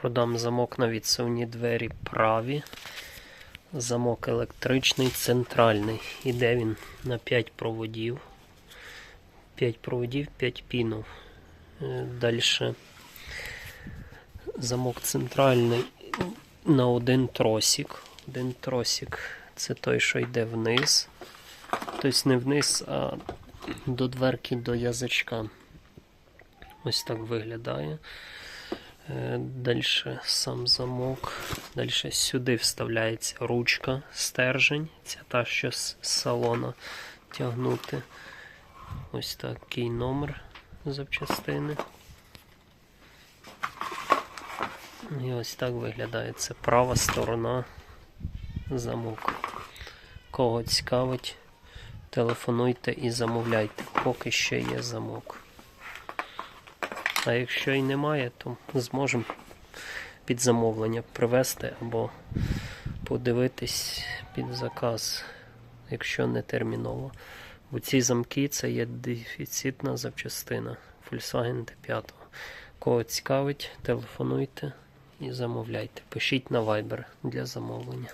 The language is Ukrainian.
Продам замок на відсувні двері праві. Замок електричний, центральний. Іде він на 5 проводів. 5 проводів, 5 пінов. Далі замок центральний на один тросик. Один тросик це той, що йде вниз. Тобто не вниз, а до дверки до язичка. Ось так виглядає. Далі сам замок. Далі сюди вставляється ручка, стержень. Це та, що з салона тягнути. Ось такий номер запчастини. І ось так виглядає це права сторона замок. Кого цікавить, телефонуйте і замовляйте, поки ще є замок. А якщо і немає, то зможемо під замовлення привезти або подивитись під заказ, якщо не терміново. Бо ці замки це є дефіцитна запчастина Volkswagen T5. Кого цікавить, телефонуйте і замовляйте. Пишіть на Viber для замовлення.